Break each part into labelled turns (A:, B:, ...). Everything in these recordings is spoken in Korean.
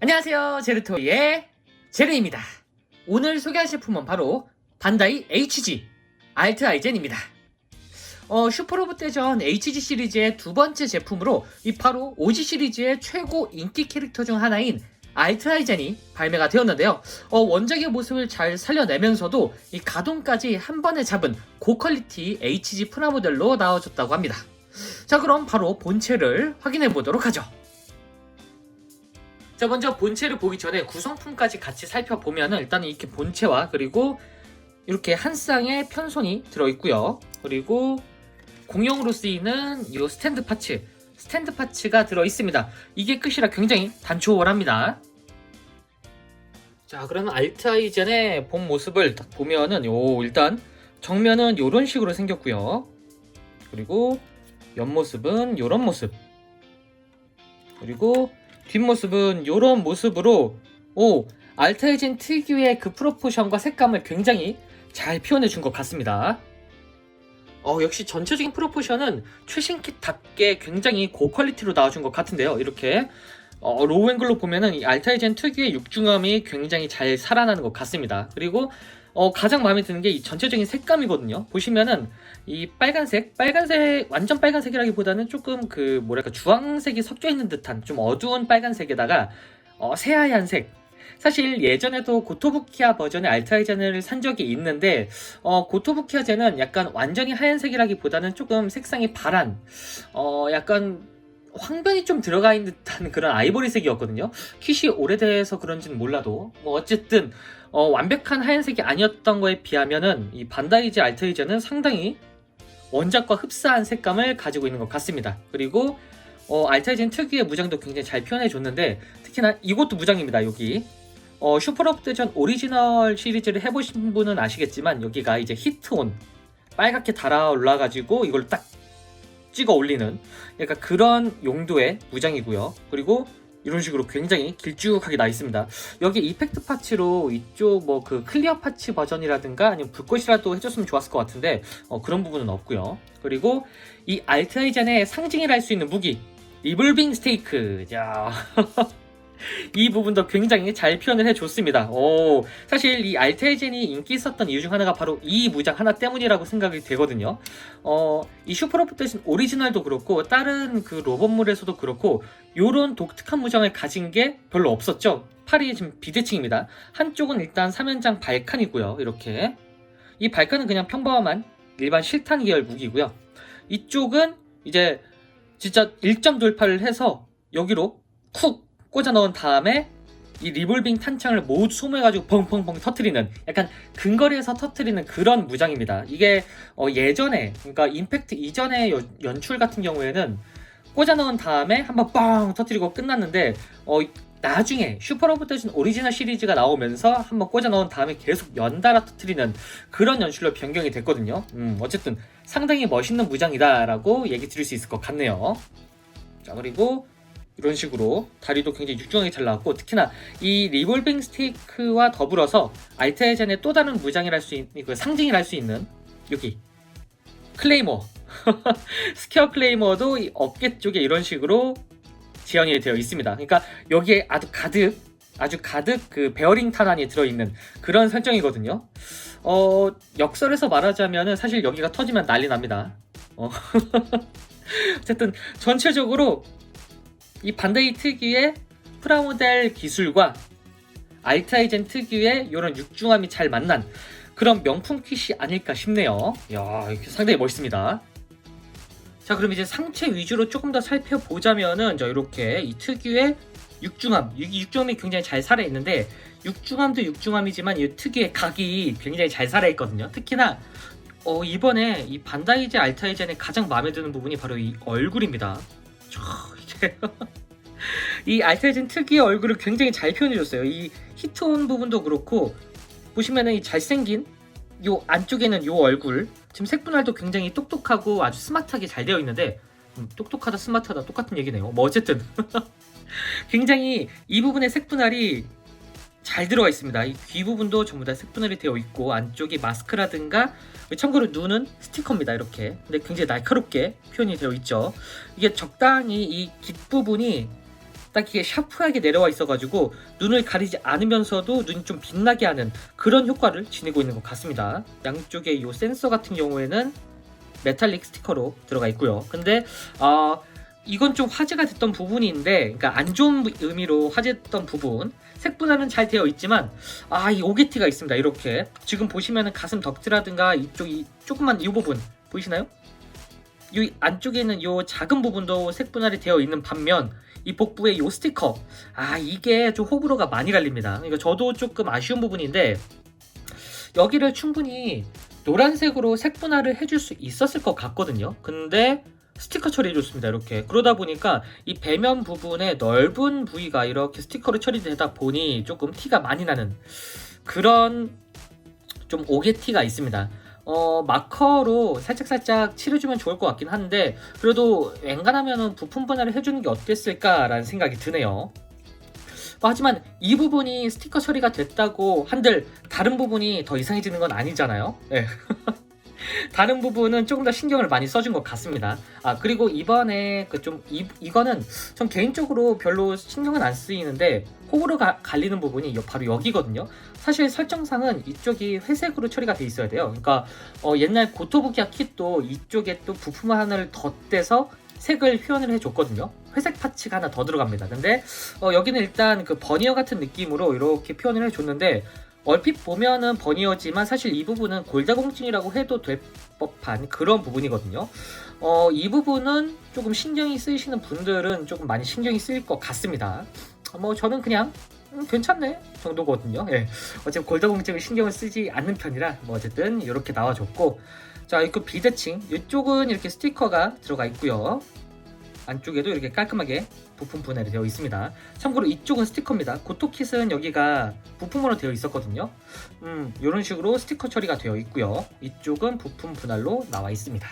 A: 안녕하세요. 제르토이의 제르입니다. 오늘 소개할 제품은 바로 반다이 HG 알트 아이젠입니다. 어, 슈퍼로봇 대전 HG 시리즈의 두 번째 제품으로 이 바로 OG 시리즈의 최고 인기 캐릭터 중 하나인 알트 아이젠이 발매가 되었는데요. 어, 원작의 모습을 잘 살려내면서도 이 가동까지 한 번에 잡은 고퀄리티 HG 프라모델로 나와줬다고 합니다. 자, 그럼 바로 본체를 확인해 보도록 하죠. 자 먼저 본체를 보기 전에 구성품까지 같이 살펴보면은 일단은 이렇게 본체와 그리고 이렇게 한 쌍의 편손이 들어있고요. 그리고 공용으로 쓰이는 이 스탠드 파츠 스탠드 파츠가 들어있습니다. 이게 끝이라 굉장히 단초월합니다. 자 그러면 알트아이젠의 본 모습을 딱 보면은 요 일단 정면은 요런 식으로 생겼고요. 그리고 옆모습은 요런 모습. 그리고 뒷모습은 이런 모습으로 오 알타이진 특유의 그 프로포션과 색감을 굉장히 잘 표현해 준 것 같습니다. 어, 역시 전체적인 프로포션은 최신kit답게 굉장히 고퀄리티로 나와준 것 같은데요. 이렇게 어, 로우 앵글로 보면은 이 알타이젠 특유의 육중함이 굉장히 잘 살아나는 것 같습니다. 그리고 어, 가장 마음에 드는 게 이 전체적인 색감이거든요. 보시면은 이 빨간색, 빨간색 완전 빨간색이라기보다는 조금 그 뭐랄까 주황색이 섞여 있는 듯한 좀 어두운 빨간색에다가 어, 새하얀색. 사실 예전에도 고토부키아 버전의 알타이젠을 산 적이 있는데 어, 고토부키아제는 약간 완전히 하얀색이라기보다는 조금 색상이 파란, 어, 약간 황변이 좀 들어가 있는 듯한 그런 아이보리색이었거든요. 킷이 오래돼서 그런지는 몰라도 뭐 어쨌든 어, 완벽한 하얀색이 아니었던 거에 비하면은 이 반다이즈 알트이즈는 상당히 원작과 흡사한 색감을 가지고 있는 것 같습니다. 그리고 어, 알타이젠 특유의 무장도 굉장히 잘 표현해 줬는데 특히나 이것도 무장입니다. 여기 어, 슈퍼로브 대전 오리지널 시리즈를 해보신 분은 아시겠지만 여기가 이제 히트온 빨갛게 달아 올라가지고 이걸 딱 찍어 올리는 약간 그런 용도의 무장이고요. 그리고 이런 식으로 굉장히 길쭉하게 나 있습니다. 여기 이펙트 파츠로 이쪽 뭐 그 클리어 파츠 버전이라든가 아니면 불꽃이라도 해줬으면 좋았을 것 같은데 어, 그런 부분은 없고요. 그리고 이 알트아이젠의 상징이라 할 수 있는 무기 리볼빙 스테이크. 자. 이 부분도 굉장히 잘 표현을 해줬습니다. 오, 사실 이 알테이젠이 인기 있었던 이유 중 하나가 바로 이 무장 하나 때문이라고 생각이 되거든요. 어, 이 슈퍼로봇 대신 오리지널도 그렇고 다른 그 로봇물에서도 그렇고 요런 독특한 무장을 가진 게 별로 없었죠. 팔이 지금 비대칭입니다. 한쪽은 일단 3연장 발칸이고요. 이렇게 이 발칸은 그냥 평범한 일반 실탄 계열 무기고요. 이쪽은 이제 진짜 1점 돌파를 해서 여기로 쿡 꽂아 넣은 다음에 이 리볼빙 탄창을 모두 소모해가지고 펑펑펑 터트리는 약간 근거리에서 터트리는 그런 무장입니다. 이게 어 예전에 그러니까 임팩트 이전의 여- 연출 같은 경우에는 꽂아 넣은 다음에 한번 뻥 터트리고 끝났는데 어 나중에 슈퍼로봇 대신 오리지널 시리즈가 나오면서 한번 꽂아 넣은 다음에 계속 연달아 터트리는 그런 연출로 변경이 됐거든요. 음, 어쨌든 상당히 멋있는 무장이다라고 얘기 드릴 수 있을 것 같네요. 자 그리고 이런 식으로 다리도 굉장히 육중하게 잘 나왔고 특히나 이 리볼빙 스테이크와 더불어서 알테젠의 또 다른 무장이라 할 수 있는 그 상징이라 할 수 있는 여기 클레이머 스퀘어 클레이머도 이 어깨 쪽에 이런 식으로 지연이 되어 있습니다. 그러니까 여기에 아주 가득 아주 가득 그 베어링 탄환이 들어있는 그런 설정이거든요. 어 역설에서 말하자면은 사실 여기가 터지면 난리 납니다. 어. 어쨌든 전체적으로 이 반다이 특유의 프라모델 기술과 알타이젠 특유의 이런 육중함이 잘 만난 그런 명품 킷이 아닐까 싶네요. 이야, 상당히 멋있습니다. 자, 그럼 이제 상체 위주로 조금 더 살펴보자면은 자, 이렇게 이 특유의 육중함, 이 육중함이 굉장히 잘 살아 있는데 육중함도 육중함이지만 이 특유의 각이 굉장히 잘 살아 있거든요. 특히나 어, 이번에 이 반다이제 알타이젠의 가장 마음에 드는 부분이 바로 이 얼굴입니다. 저, 이게 이 알타이젠 특유의 얼굴을 굉장히 잘 표현해줬어요. 이 히트온 부분도 그렇고 보시면은 이 잘생긴 요 안쪽에는 요 얼굴 지금 색분할도 굉장히 똑똑하고 아주 스마트하게 잘 되어 있는데 음, 똑똑하다 스마트하다 똑같은 얘기네요. 뭐 어쨌든 굉장히 이 부분의 색분할이 잘 들어가 있습니다. 이 귀 부분도 전부 다 색분할이 되어 있고 안쪽이 마스크라든가 참고로 눈은 스티커입니다. 이렇게 근데 굉장히 날카롭게 표현이 되어 있죠. 이게 적당히 이 깃 부분이 딱 이게 샤프하게 내려와 있어가지고 눈을 가리지 않으면서도 눈이 좀 빛나게 하는 그런 효과를 지니고 있는 것 같습니다. 양쪽에 이 센서 같은 경우에는 메탈릭 스티커로 들어가 있고요. 근데 아 이건 좀 화제가 됐던 부분인데, 그러니까 안 좋은 의미로 화제됐던 부분. 색 분할은 잘 되어 있지만, 아, 이 오게티가 있습니다. 이렇게. 지금 보시면은 가슴 덕트라든가 이쪽, 이 조금만 이 부분, 보이시나요? 이 안쪽에 있는 이 작은 부분도 색 분할이 되어 있는 반면, 이 복부의 이 스티커. 아, 이게 좀 호불호가 많이 갈립니다. 그러니까 저도 조금 아쉬운 부분인데, 여기를 충분히 노란색으로 색 분할을 해줄 수 있었을 것 같거든요. 근데, 스티커 처리해줬습니다. 이렇게 그러다 보니까 이 배면 부분에 넓은 부위가 이렇게 스티커로 처리되다 보니 조금 티가 많이 나는 그런 좀 오게 티가 있습니다. 어, 마커로 살짝살짝 칠해주면 좋을 것 같긴 한데 그래도 웬간하면은 부품 분할을 해주는 게 어땠을까라는 생각이 드네요. 뭐 하지만 이 부분이 스티커 처리가 됐다고 한들 다른 부분이 더 이상해지는 건 아니잖아요. 네. 다른 부분은 조금 더 신경을 많이 써준 것 같습니다. 아 그리고 이번에 그 좀 이거는 전 개인적으로 별로 신경은 안 쓰이는데 호불호 가, 갈리는 부분이 바로 여기거든요. 사실 설정상은 이쪽이 회색으로 처리가 돼 있어야 돼요. 그러니까 어, 옛날 고토부키아 킷도 이쪽에 또 부품 하나를 덧대서 색을 표현을 해줬거든요. 회색 파츠가 하나 더 들어갑니다. 근데 어, 여기는 일단 그 버니어 같은 느낌으로 이렇게 표현을 해줬는데 얼핏 보면은 버니어지만 사실 이 부분은 골다공증이라고 해도 될 법한 그런 부분이거든요. 어, 이 부분은 조금 신경이 쓰이시는 분들은 조금 많이 신경이 쓰일 것 같습니다. 뭐 저는 그냥 음, 괜찮네 정도거든요. 예. 어차피 골다공증을 신경을 쓰지 않는 편이라 뭐 어쨌든 이렇게 나와줬고 자, 이거 비대칭 이쪽은 이렇게 스티커가 들어가 있고요. 안쪽에도 이렇게 깔끔하게 부품 분할이 되어 있습니다. 참고로 이쪽은 스티커입니다. 고토킷은 여기가 부품으로 되어 있었거든요. 음, 이런 식으로 스티커 처리가 되어 있고요. 이쪽은 부품 분할로 나와 있습니다.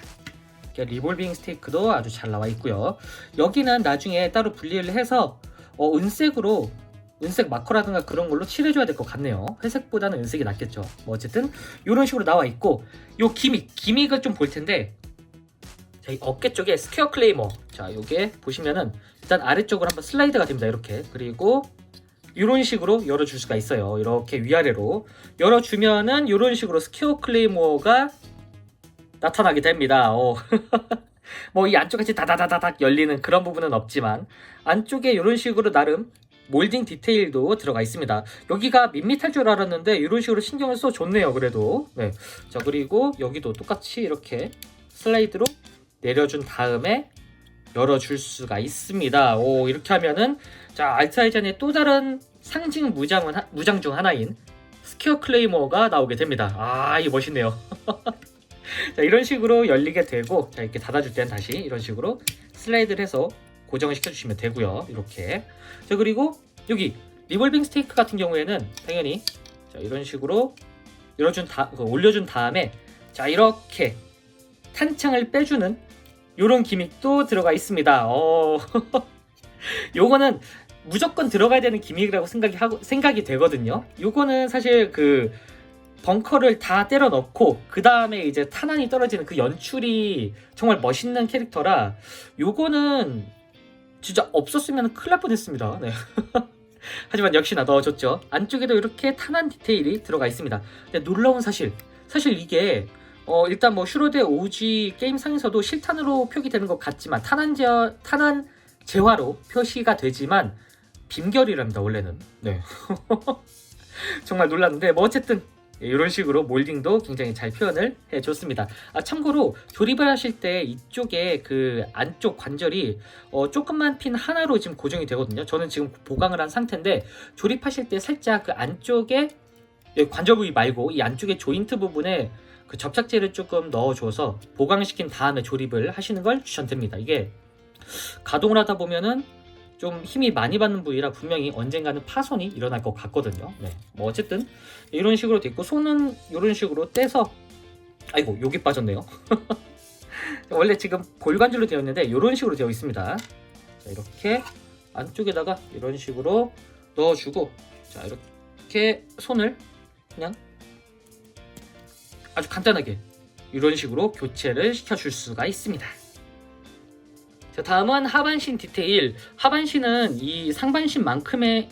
A: 리볼빙 스테이크도 아주 잘 나와 있고요. 여기는 나중에 따로 분리를 해서 어, 은색으로 은색 마커라든가 그런 걸로 칠해줘야 될 것 같네요. 회색보다는 은색이 낫겠죠. 뭐 어쨌든 이런 식으로 나와 있고 요 기믹, 기믹을 좀 볼 텐데 자, 어깨 쪽에 스퀘어 클레이머. 자, 요게 보시면은 일단 아래쪽으로 한번 슬라이드가 됩니다. 이렇게. 그리고 이런 식으로 열어줄 수가 있어요. 이렇게 위아래로 열어주면은 이런 식으로 스퀘어 클레이머가 나타나게 됩니다. 어. 뭐이 안쪽같이 다다다다닥 열리는 그런 부분은 없지만 안쪽에 이런 식으로 나름 몰딩 디테일도 들어가 있습니다. 여기가 밋밋할 줄 알았는데 이런 식으로 신경을 써 줬네요. 그래도 네. 자 그리고 여기도 똑같이 이렇게 슬라이드로 내려준 다음에 열어줄 수가 있습니다. 오, 이렇게 하면은 자 알트아이전의 또 다른 상징 무장은 무장 중 하나인 스퀘어 클레이머가 나오게 됩니다. 아, 이 멋있네요. 자, 이런 식으로 열리게 되고 자, 이렇게 닫아줄 때는 다시 이런 식으로 슬라이드를 해서 고정을 시켜주시면 되고요. 이렇게. 자, 그리고 여기 리볼빙 스테이크 같은 경우에는 당연히 자, 이런 식으로 열어준 다그 올려준 다음에 자 이렇게 탄창을 빼주는 이런 기믹도 들어가 있습니다. 어... 요거는 무조건 들어가야 되는 기믹이라고 생각이 하고 생각이 되거든요. 요거는 사실 그 벙커를 다 때려 넣고 그 다음에 이제 탄환이 떨어지는 그 연출이 정말 멋있는 캐릭터라 요거는 진짜 없었으면 큰일 날 뻔했습니다. 네. 하지만 역시나 넣어줬죠. 안쪽에도 이렇게 탄환 디테일이 들어가 있습니다. 근데 놀라운 사실, 사실 이게 어, 일단 뭐 슈로데 오지 게임상에서도 실탄으로 표기되는 것 같지만 탄환제 탄환 재화로 표시가 되지만 빔결이랍니다 원래는 네 정말 놀랐는데 뭐 어쨌든 이런 식으로 몰딩도 굉장히 잘 표현을 해줬습니다. 아, 참고로 조립을 하실 때 이쪽에 그 안쪽 관절이 어, 조금만 핀 하나로 지금 고정이 되거든요. 저는 지금 보강을 한 상태인데 조립하실 때 살짝 그 안쪽에 관절 부위 말고 이 안쪽에 조인트 부분에 그 접착제를 조금 넣어줘서 보강시킨 다음에 조립을 하시는 걸 추천드립니다. 이게 가동을 하다 보면은 좀 힘이 많이 받는 부위라 분명히 언젠가는 파손이 일어날 것 같거든요. 네. 뭐 어쨌든 이런 식으로 됐고 손은 이런 식으로 떼서 아이고 여기 빠졌네요. 원래 지금 골관절로 되어 있는데 이런 식으로 되어 있습니다. 자, 이렇게 안쪽에다가 이런 식으로 넣어주고 자 이렇게 손을 그냥 아주 간단하게 이런 식으로 교체를 시켜줄 수가 있습니다. 자, 다음은 하반신 디테일. 하반신은 이 상반신만큼의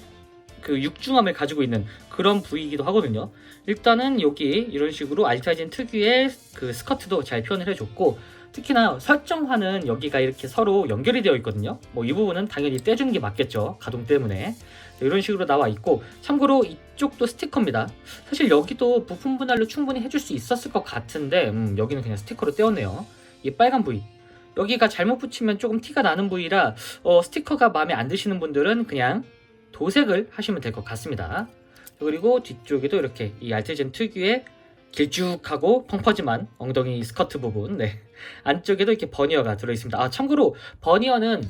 A: 그 육중함을 가지고 있는 그런 부위이기도 하거든요. 일단은 여기 이런 식으로 알타이진 특유의 그 스커트도 잘 표현을 해줬고 특히나 설정화는 여기가 이렇게 서로 연결이 되어 있거든요. 뭐 이 부분은 당연히 떼주는 게 맞겠죠. 가동 때문에. 자, 이런 식으로 나와 있고 참고로 이쪽도 스티커입니다. 사실 여기도 부품 분할로 충분히 해줄 수 있었을 것 같은데 음, 여기는 그냥 스티커로 떼었네요. 이 빨간 부위 여기가 잘못 붙이면 조금 티가 나는 부위라 어, 스티커가 마음에 안 드시는 분들은 그냥 도색을 하시면 될 것 같습니다. 그리고 뒤쪽에도 이렇게 이 알테젠 특유의 길쭉하고 펑퍼짐한 엉덩이 스커트 부분 네. 안쪽에도 이렇게 버니어가 들어있습니다. 아 참고로 버니어는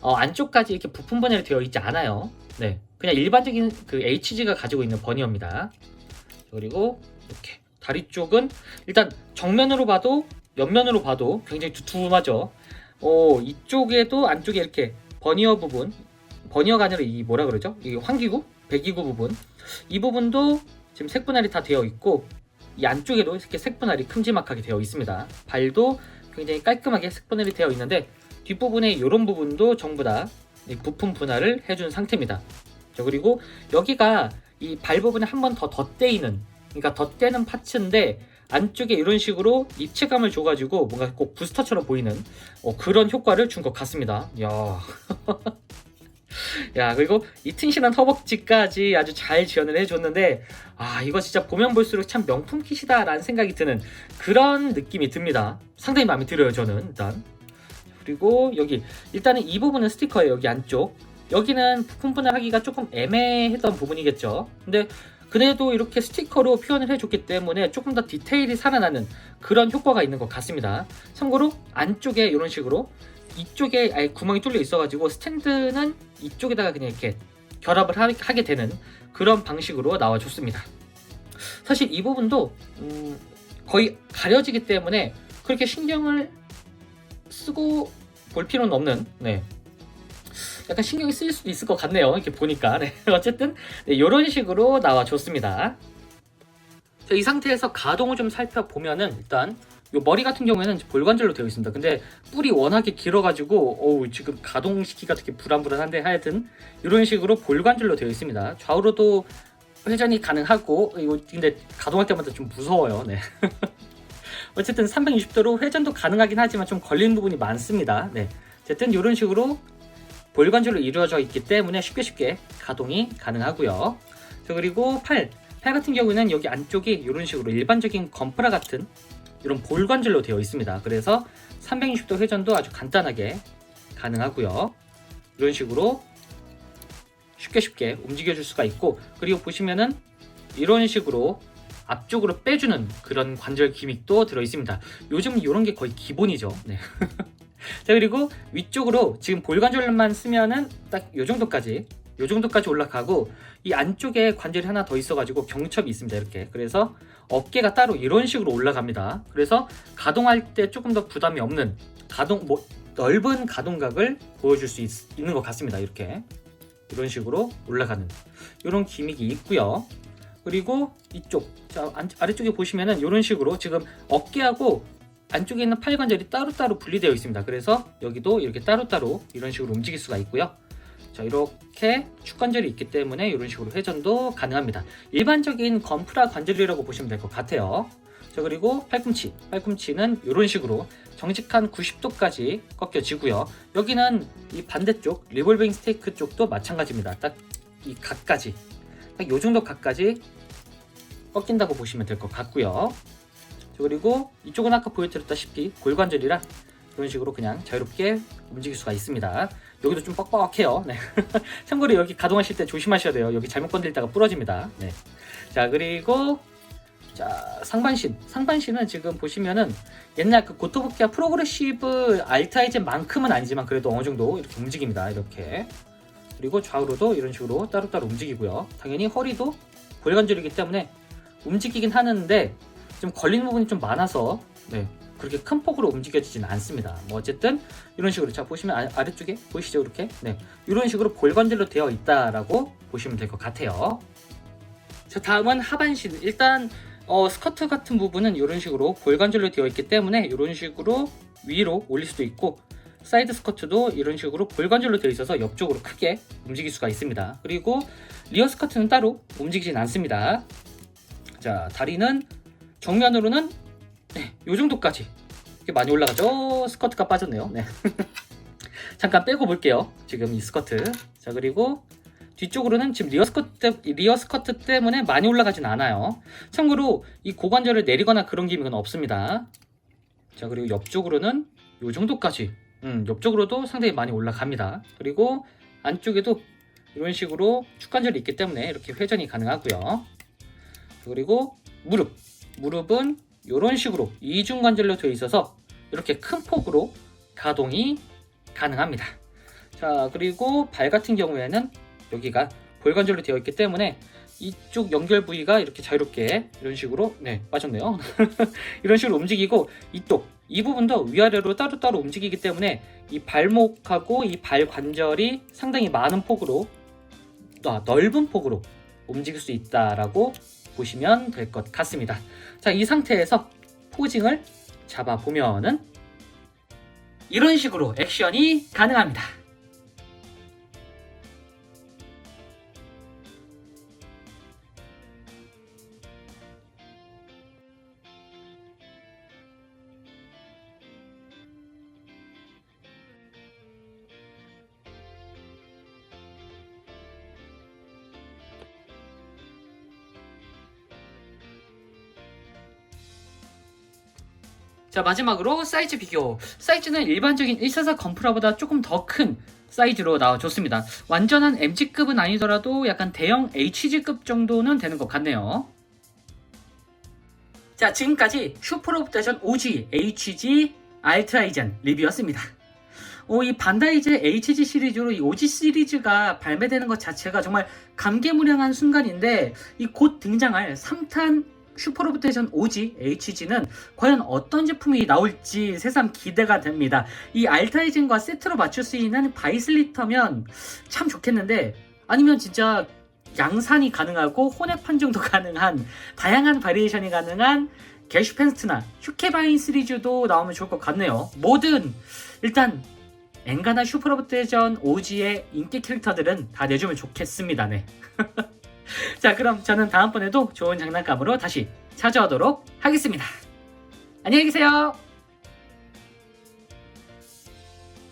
A: 어, 안쪽까지 이렇게 부품 분할이 되어 있지 않아요. 네, 그냥 일반적인 그 HG가 가지고 있는 버니어입니다. 그리고 이렇게 다리 쪽은 일단 정면으로 봐도 옆면으로 봐도 굉장히 두툼하죠. 어, 이쪽에도 안쪽에 이렇게 버니어 부분, 버니어가 아니라 이 뭐라 그러죠? 이 환기구, 배기구 부분, 이 부분도 지금 색분할이 다 되어 있고 이 안쪽에도 이렇게 색분할이 큼지막하게 되어 있습니다. 발도 굉장히 깔끔하게 색분할이 되어 있는데 뒷부분에 이런 부분도 전부 다이 부품 분할을 해준 상태입니다. 자, 그리고 여기가 이 발 부분에 한 번 더 덧대이는 그러니까 덧대는 파츠인데 안쪽에 이런 식으로 입체감을 줘가지고 뭔가 꼭 부스터처럼 보이는 어, 그런 효과를 준 것 같습니다. 야. 야 그리고 이 튼실한 허벅지까지 아주 잘 지원을 해줬는데 아 이거 진짜 보면 볼수록 참 명품 킷이다라는 생각이 드는 그런 느낌이 듭니다 상당히 마음에 들어요 저는 일단 그리고 여기 일단은 이 부분은 스티커예요 여기 안쪽. 여기는 부품 분할 하기가 조금 애매했던 부분이겠죠. 근데 그래도 이렇게 스티커로 표현을 해줬기 때문에 조금 더 디테일이 살아나는 그런 효과가 있는 것 같습니다. 참고로 안쪽에 이런 식으로 이쪽에 아예 구멍이 뚫려 있어가지고 스탠드는 이쪽에다가 그냥 이렇게 결합을 하, 게 되는 그런 방식으로 나와줬습니다. 사실 이 부분도 음, 거의 가려지기 때문에 그렇게 신경을 쓰고 볼 필요는 없는 네. 약간 신경이 쓰일 수도 있을 것 같네요. 이렇게 보니까 네. 어쨌든 네, 이런 식으로 나와 줬습니다. 자, 이 상태에서 가동을 좀 살펴보면은 일단 요 머리 같은 경우에는 볼관절로 되어 있습니다. 근데 뿔이 워낙에 길어가지고 어우 지금 가동시키기가 되게 불안불안한데 하여튼 이런 식으로 볼관절로 되어 있습니다. 좌우로도 회전이 가능하고 이거 근데 가동할 때마다 좀 무서워요. 네. 어쨌든 360도로 회전도 가능하긴 하지만 좀 걸리는 부분이 많습니다. 네. 어쨌든 이런 식으로 볼관절로 이루어져 있기 때문에 쉽게 쉽게 가동이 가능하고요. 자, 그리고 팔. 팔 같은 경우는 여기 안쪽이 이런 식으로 일반적인 건프라 같은 이런 볼관절로 되어 있습니다. 그래서 360도 회전도 아주 간단하게 가능하고요. 이런 식으로 쉽게 쉽게 움직여 줄 수가 있고 그리고 보시면은 이런 식으로 앞쪽으로 빼주는 그런 관절 기믹도 들어 있습니다. 요즘 이런 게 거의 기본이죠. 네. 자 그리고 위쪽으로 지금 볼관절만 쓰면은 딱이 정도까지 이 정도까지 올라가고 이 안쪽에 관절이 하나 더 있어가지고 경첩이 있습니다. 이렇게 그래서 어깨가 따로 이런 식으로 올라갑니다. 그래서 가동할 때 조금 더 부담이 없는 가동 뭐 넓은 가동각을 보여줄 수 있, 있는 것 같습니다. 이렇게 이런 식으로 올라가는 이런 기믹이 있고요. 그리고 이쪽 자, 안, 아래쪽에 보시면은 이런 식으로 지금 어깨하고 안쪽에 있는 팔 관절이 따로따로 분리되어 있습니다. 그래서 여기도 이렇게 따로따로 이런 식으로 움직일 수가 있고요. 자 이렇게 축관절이 있기 때문에 이런 식으로 회전도 가능합니다. 일반적인 건프라 관절이라고 보시면 될 것 같아요. 자 그리고 팔꿈치, 팔꿈치는 이런 식으로 정직한 90도까지 꺾여지고요. 여기는 이 반대쪽 리볼빙 스테이크 쪽도 마찬가지입니다. 딱 이 각까지, 딱이 정도 각까지 꺾인다고 보시면 될 것 같고요. 자, 그리고 이쪽은 아까 보여드렸다시피 골관절이라 이런 식으로 그냥 자유롭게 움직일 수가 있습니다. 여기도 좀 뻑뻑해요. 네. 참고로 여기 가동하실 때 조심하셔야 돼요. 여기 잘못 건들다가 부러집니다. 네. 자 그리고 자 상반신 상반신은 지금 보시면은 옛날 그 고토부키아 프로그레시브 알타이젠만큼은 아니지만 그래도 어느 정도 이렇게 움직입니다. 이렇게 그리고 좌우로도 이런 식으로 따로따로 움직이고요. 당연히 허리도 골관절이기 때문에 움직이긴 하는데 좀 걸리는 부분이 좀 많아서 네, 그렇게 큰 폭으로 움직여지지는 않습니다. 뭐 어쨌든 이런 식으로 자 보시면 아, 래쪽에 보이시죠 이렇게 네 이런 식으로 볼관절로 되어 있다라고 보시면 될 것 같아요. 자 다음은 하반신 일단 어, 스커트 같은 부분은 이런 식으로 볼관절로 되어 있기 때문에 이런 식으로 위로 올릴 수도 있고 사이드 스커트도 이런 식으로 볼관절로 되어 있어서 옆쪽으로 크게 움직일 수가 있습니다. 그리고 리어 스커트는 따로 움직이진 않습니다. 자, 다리는 정면으로는 네, 요 정도까지 이렇게 많이 올라가죠. 스커트가 빠졌네요. 네. 잠깐 빼고 볼게요. 지금 이 스커트. 자, 그리고 뒤쪽으로는 지금 리어 스커트, 때- 리어 스커트 때문에 많이 올라가진 않아요. 참고로 이 고관절을 내리거나 그런 기믹은 없습니다. 자, 그리고 옆쪽으로는 요 정도까지, 음, 옆쪽으로도 상당히 많이 올라갑니다. 그리고 안쪽에도 이런 식으로 축관절이 있기 때문에 이렇게 회전이 가능하고요. 그리고 무릎, 무릎은 이런 식으로 이중관절로 되어 있어서 이렇게 큰 폭으로 가동이 가능합니다. 자, 그리고 발 같은 경우에는 여기가 볼관절로 되어 있기 때문에 이쪽 연결 부위가 이렇게 자유롭게 이런 식으로 네 빠졌네요 이런 식으로 움직이고 이쪽 이 부분도 위아래로 따로따로 움직이기 때문에 이 발목하고 이 발 관절이 상당히 많은 폭으로 아, 넓은 폭으로 움직일 수 있다라고 보시면 될 것 같습니다. 자 이 상태에서 포징을 잡아 보면은 이런 식으로 액션이 가능합니다 자 마지막으로 사이즈 비교. 사이즈는 일반적인 144 건프라보다 조금 더 큰 사이즈로 나와줬습니다. 완전한 MG급은 아니더라도 약간 대형 HG급 정도는 되는 것 같네요. 자 지금까지 슈퍼로브대전 OG HG 알트라이젠 리뷰였습니다. 어, 이 반다이제 HG 시리즈로 이 OG 시리즈가 발매되는 것 자체가 정말 감개무량한 순간인데 이 곧 등장할 3탄 슈퍼로브테이션 OG HG는 과연 어떤 제품이 나올지 새삼 기대가 됩니다. 이 알타이젠과 세트로 맞출 수 있는 바이슬리터면 참 좋겠는데 아니면 진짜 양산이 가능하고 혼합 판정도 가능한 다양한 바리에이션이 가능한 게슈펜스트나 휴케바인 시리즈도 나오면 좋을 것 같네요. 뭐든 일단 엔가나 슈퍼로브테이션 OG의 인기 캐릭터들은 다 내주면 좋겠습니다. 네. 자, 그럼 저는 다음번에도 좋은 장난감으로 다시 찾아오도록 하겠습니다. 안녕히 계세요.